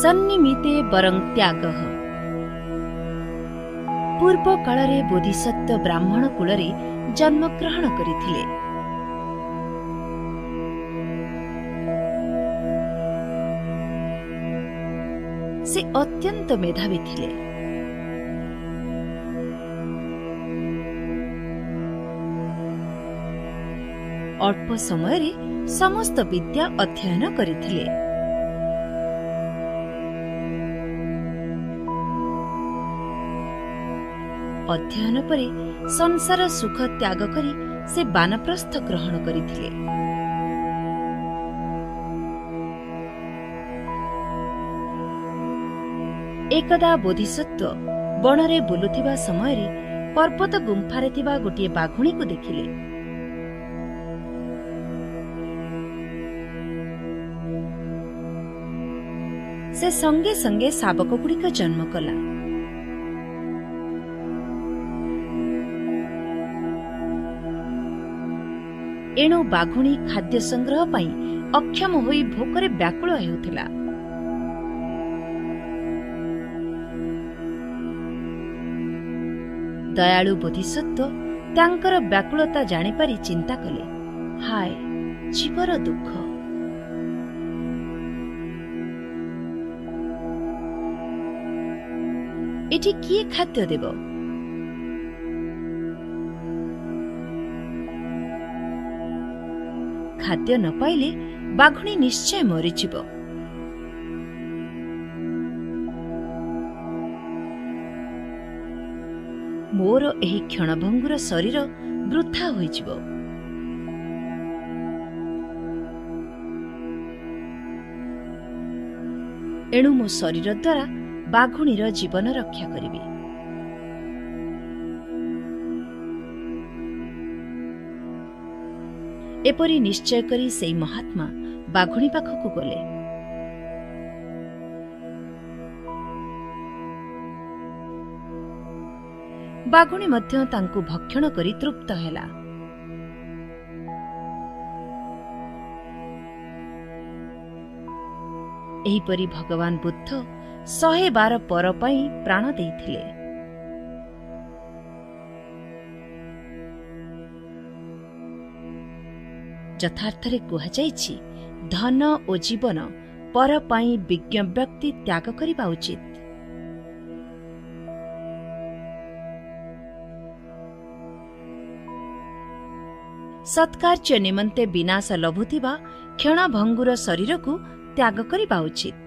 ସନ୍ନିମିତେ ବରଂ ତ୍ୟାଗଃ ପୂର୍ବ କାଳରେ ବ୍ରାହ୍ମଣ କୂଳରେ ଜନ୍ମଗ୍ରହଣ କରିଥିଲେ ସେ ଅତ୍ୟନ୍ତ ମେଧାବୀ ଥିଲେ ଅଳ୍ପ ସମୟରେ ସମସ୍ତ ବିଦ୍ୟା ଅଧ୍ୟୟନ କରିଥିଲେ ଅଧ୍ୟୟନ ପରେ ସଂସାର ସୁଖ ତ୍ୟାଗ କରି ସେ ବାନପ୍ରସ୍ଥ ଗ୍ରହଣ କରିଥିଲେ। ଏକଦା ବୋଧିସତ୍ତ୍ୱ ବଣରେ ବୁଲୁଥିବା ସମୟରେ ପର୍ବତ ଗୁମ୍ଫାରେ ଥିବା ଗୋଟିଏ ବାଘୁଣୀକୁ ଦେଖିଲେ। ସେ ସଙ୍ଗେ ସଙ୍ଗେ ଶାବକଗୁଡ଼ିକ ଜନ୍ମ କଲା। ଏଣୁ ବାଘୁଣୀ ଖାଦ୍ୟ ସଂଗ୍ରହ ପାଇଁ ଅକ୍ଷମ ହୋଇ ଭୋକରେ ବ୍ୟାକୁଳ ହେଉଥିଲା। ଦୟାଳୁ ବୋଧିସତ୍ତ୍ୱ ତାଙ୍କର ବ୍ୟାକୁଳତା ଜାଣିପାରି ଚିନ୍ତା କଲେ ହାୟ ଜୀବର ଦୁଃଖ। ଏଠି କିଏ ଖାଦ୍ୟ ଦେବ? ଖାଦ୍ୟ ନ ପାଇଲେ ବାଘୁଣୀ ନିଶ୍ଚୟ ମରିଯିବ। ମୋର ଏହି କ୍ଷଣଭଙ୍ଗୁର ଶରୀର ବୃଥା ହୋଇଯିବ। ଏଣୁ ମୋ ଶରୀର ଦ୍ୱାରା ବାଘୁଣୀର ଜୀବନ ରକ୍ଷା କରିବି। ଏପରି ନିଶ୍ଚୟ କରି ସେଇ ମହାତ୍ମା ବାଘୁଣୀ ପାଖକୁ ଗଲେ। ବାଘୁଣୀ ମଧ୍ୟ ତାଙ୍କୁ ଭକ୍ଷଣ କରି ତୃପ୍ତ ହେଲା। ଏହିପରି ଭଗବାନ ବୁଦ୍ଧ ଶହେ ବାର ପର ପାଇଁ ପ୍ରାଣ ଦେଇଥିଲେ। ଯଥାର୍ଥରେ କୁହାଯାଇଛି ଧନ ଓ ଜୀବନ ପର ପାଇଁ ବିଜ୍ଞ ବ୍ୟକ୍ତି ତ୍ୟାଗ କରିବା ଉଚିତ। ସତ୍କାର୍ଯ୍ୟ ନିମନ୍ତେ ବିନାଶ ଲଭୁଥିବା କ୍ଷଣଭଙ୍ଗୁର ଶରୀରକୁ ତ୍ୟାଗ କରିବା ଉଚିତ।